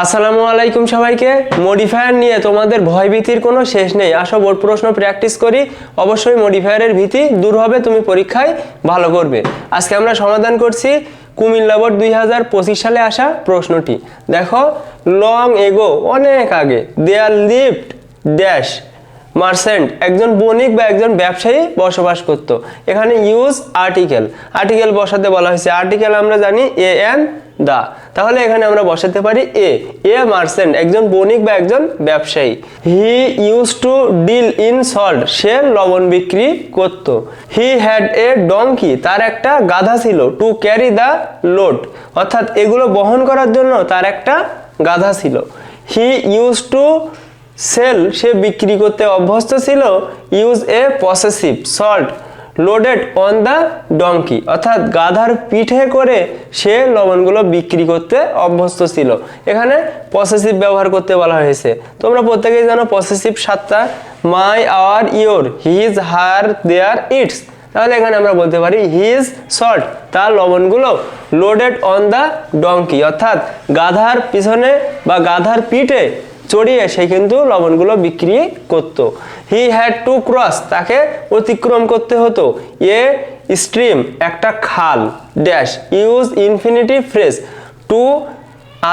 আসসালামু আলাইকুম সবাইকে। মডিফায়ার নিয়ে তোমাদের ভয়ভীতির কোনো শেষ নেই। আসো বোর্ড প্রশ্ন প্র্যাকটিস করি। অবশ্যই মডিফায়ারের ভীতি দূর হবে, তুমি পরীক্ষায় ভালো করবে। আজকে আমরা সমাধান করছি কুমিল্লা বোর্ড দুই হাজার পঁচিশ সালে আসা প্রশ্নটি। দেখো, লং এগো, অনেক আগে দেয়ার লিফট ড্যাশ মার্সেন্ট একজন বণিক বা একজন ব্যবসায়ী বসবাস করত। এখানে ইউজ আর্টিকেল আর্টিকেল বসাতে বলা হয়েছে। আর্টিকেল আমরা জানি এ এন দা, তাহলে এখানে আমরা বসাতে পারি এ। এ মার্সেন্ট একজন বণিক বা একজন ব্যবসায়ী। He use to deal in salt সে লবণ বিক্রি করত। হি হ্যাড এ ডঙ্কি তার একটা গাধা ছিল টু ক্যারি দ্য লোড অর্থাৎ এগুলো বহন করার জন্য তার একটা গাধা ছিল। হি ইউজ টু সেল সে বিক্রি করতে অভ্যস্ত ছিল। Use a possessive salt loaded on the donkey অর্থাৎ গাধার পিঠে করে সে লবণগুলো বিক্রি করতে অভ্যস্ত ছিল। এখানে পসেসিভ ব্যবহার করতে বলা হয়েছে। তোমরা প্রত্যেকেই জানো পসেসিভ সাতটা my our your his her their its তাহলে এখানে আমরা বলতে পারি হিজ সল্ট তার লবণগুলো লোডেড অন দ্য ডঙ্কি অর্থাৎ গাধার পিছনে বা গাধার পিঠে চড়িয়ে সে কিন্তু লবণগুলো বিক্রি করত। হি হ্যাড টু ক্রস তাকে অতিক্রম করতে হতো। এ স্ট্রিম একটা খাল dash use infinity phrase to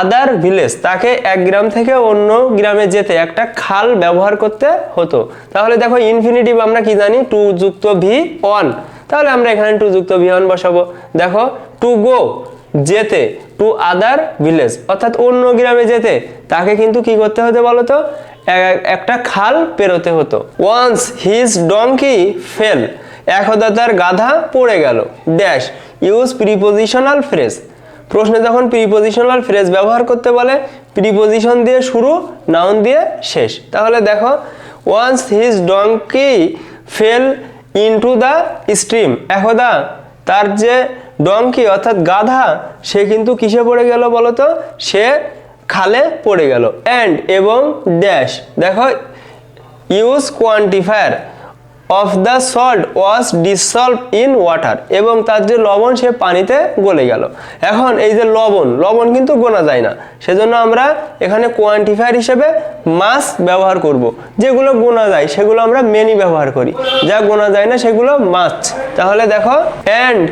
other village তাকে এক গ্রাম থেকে অন্য গ্রামে যেতে, একটা খাল ব্যবহার করতে হতো। তাহলে দেখো ইনফিনিটিভ আমরা কি জানি? টু যুক্ত ভি অন তাহলে আমরা এখানে টু যুক্ত ভি অন বসাবো। দেখো টু গো যেতে টু আদার ভিলেজ অর্থাৎ অন্য গ্রামে যেতে, তাকে কিন্তু কি করতে হতো বলতো? একটা খাল পেরোতে হতো। ওয়ান্স হিজ ডঙ্কি ফেল একদা তার গাধা পড়ে গেল। ড্যাশ ইউজ প্রিপোজিশনাল ফ্রেজ প্রশ্নে যখন প্রিপোজিশনাল ফ্রেজ ব্যবহার করতে বলে প্রিপোজিশন দিয়ে শুরু নাউন দিয়ে শেষ। তাহলে দেখো once his donkey fell into the stream একদা তার যে ডঙ্কি অর্থাৎ গাধা, সে কিন্তু কিসে পড়ে গেল বলতো? সে খালে পড়ে গেল। অ্যান্ড এবং ড্যাশ দেখো use quantifier of the salt was dissolve in water এবং তার যে লবণ সে পানিতে গলে গেল। এখন এই যে লবণ লবণ কিন্তু গোনা যায় না। সেজন্য আমরা এখানে কোয়ান্টিফায়ার হিসেবে মাস ব্যবহার করব। যেগুলো গোনা যায়, সেগুলো আমরা মেনি ব্যবহার করি। যা গোনা যায় না, সেগুলো মাছ তাহলে দেখো and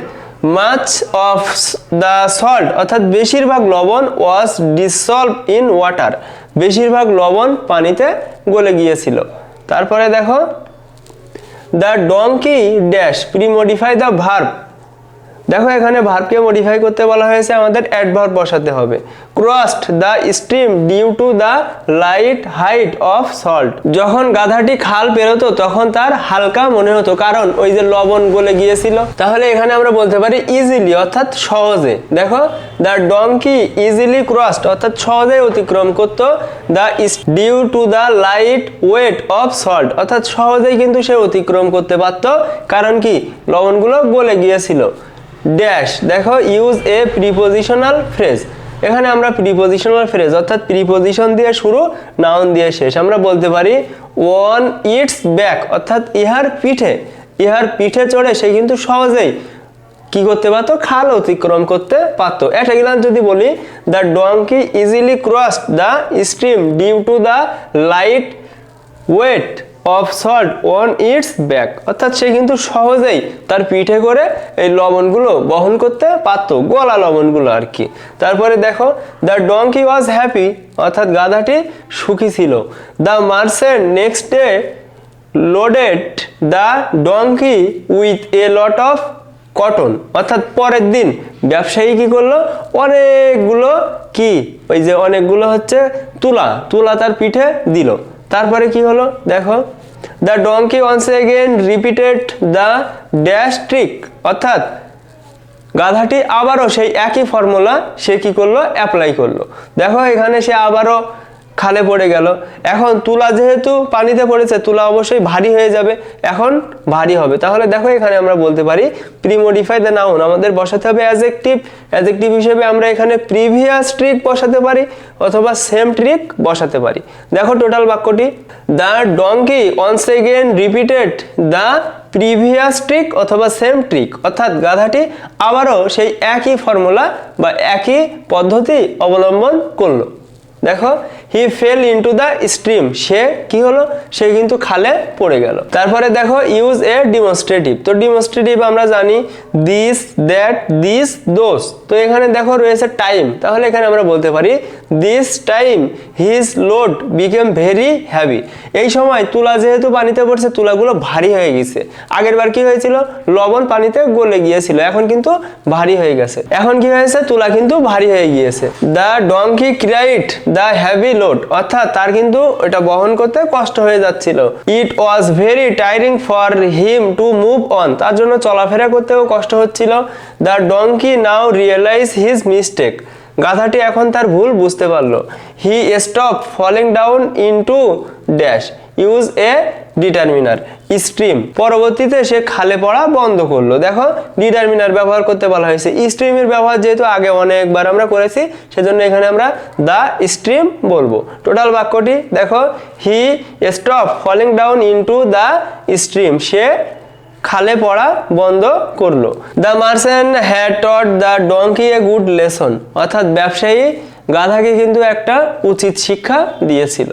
much of the salt অর্থাৎ বেশিরভাগ লবণ ওয়াজ ডিসলভ ইন ওয়াটার বেশিরভাগ লবণ পানিতে গলে গিয়েছিল। তারপরে দেখো the donkey dash premodify the verb দেখো, এখানে ভার্বকে মডিফাই করতে বলা হয়েছে, আমাদের অ্যাডভার্ব বসাতে হবে। Crossed the stream due to the light height of salt যখন গাধাটি খাল পেরোতো, তখন তার হালকা মনে হতো, কারণ ওই যে লবণ গলে গিয়েছিল। তাহলে এখানে আমরা বলতে পারি ইজিলি অর্থাৎ সহজে। দেখো দ্য ডঙ্কি ইজিলি ক্রসড অর্থাৎ সহজে অতিক্রম করতো the due to the light weight of salt অর্থাৎ সহজেই কিন্তু সে অতিক্রম করতে পারত, কারণ কি? লবণগুলো গলে গিয়েছিল। ড্যাশ দেখো ইউজ এ প্রিপোজিশনাল ফ্রেজ এখানে আমরা প্রিপোজিশনাল ফ্রেজ অর্থাৎ প্রিপোজিশন দিয়ে শুরু নাউন দিয়ে শেষ। আমরা বলতে পারি ওয়ান ইটস ব্যাক অর্থাৎ ইহার পিঠে। ইহার পিঠে চড়ে সে কিন্তু সহজেই কি করতে পারতো? খাল অতিক্রম করতে পারতো। একটা গেলাম যদি বলি the donkey easily cross the stream due to the light weight of salt on its back অর্থাৎ সে কিন্তু সহজেই তার পিঠে করে এই লবণগুলো বহন করতে পারতো, গলা লবণগুলো আর কি। তারপরে দেখো দ্য ডঙ্কি ওয়াজ হ্যাপি অর্থাৎ গাধাটি সুখী ছিল। The merchant next day loaded the donkey with a lot of cotton অর্থাৎ পরের দিন ব্যবসায়ী কি করল? অনেকগুলো কি? ওই যে অনেকগুলো হচ্ছে তুলা। তুলা তার পিঠে দিল। তারপরে কি হলো? দেখো the donkey once again repeated the dash trick অর্থাৎ গাধাটি আবারও সেই একই ফর্মুলা সে কি করল? অ্যাপ্লাই করল। দেখো, এখানে সে আবারও খালে পড়ে গেল। এখন তুলা যেহেতু পানিতে পড়েছে, তুলা অবশ্যই ভারী হয়ে যাবে। এখন ভারী হবে। তাহলে দেখো এখানে আমরা বলতে পারি প্রিমোডিফাই দ্য নাউন আমাদের বসাতে হবে অ্যাজেক্টিভ অ্যাজেক্টিভ হিসেবে আমরা এখানে প্রিভিয়াস ট্রিক বসাতে পারি অথবা সেম ট্রিক বসাতে পারি। দেখো টোটাল বাক্যটি। The donkey once again repeated the previous trick অথবা সেম ট্রিক অর্থাৎ গাধাটি আবারও সেই একই ফর্মুলা বা একই পদ্ধতি অবলম্বন করল। দেখো he fell into the stream সে কি হলো? সে কিন্তু খালে পড়ে গেল। তারপরে দেখো ইউজ এ ডিমনস্ট্রেটিভ তো ডিমনস্ট্রেটিভ আমরা জানি দিস দ্যাট দিস দোস তো এখানে দেখো, রয়েছে টাইম তাহলে এখানে আমরা বলতে পারি this time his load became very heavy এই সময় তুলা যেহেতু পানিতে পড়ছে, তুলাগুলো ভারী হয়ে গেছে। আগের বার কি হয়েছিল? লবণ পানিতে গলে গিয়েছিল। এখন কিন্তু ভারী হয়ে গেছে। এখন কি হয়েছে? তুলা কিন্তু ভারী হয়ে গিয়েছে। The donkey carried the heavy load অর্থাৎ তার কিন্তু এটা বহন করতে কষ্ট হয়ে যাচ্ছিল। It was very tiring for him to move on তার জন্য চলাফেরা করতেও কষ্ট হচ্ছিল। The donkey now realise his mistake গাধাটি এখন তার ভুল বুঝতে পারল। He stop falling down into dash use a determiner stream পরবর্তীতে সে খালে পড়া বন্ধ করল। দেখো ডিটারমিনার ব্যবহার করতে বলা হয়েছে। স্ট্রিমের ব্যবহার যেহেতু আগে অনেকবার আমরা করেছি, সেজন্য এখানে আমরা দ্য স্ট্রিম বলব। টোটাল বাক্যটি, দেখো he stop falling down into the stream সে খালে পড়া বন্ধ করল। The merchant had taught the donkey a good lesson অর্থাৎ ব্যবসায়ী গাধাকে কিন্তু একটা উচিত শিক্ষা দিয়েছিল।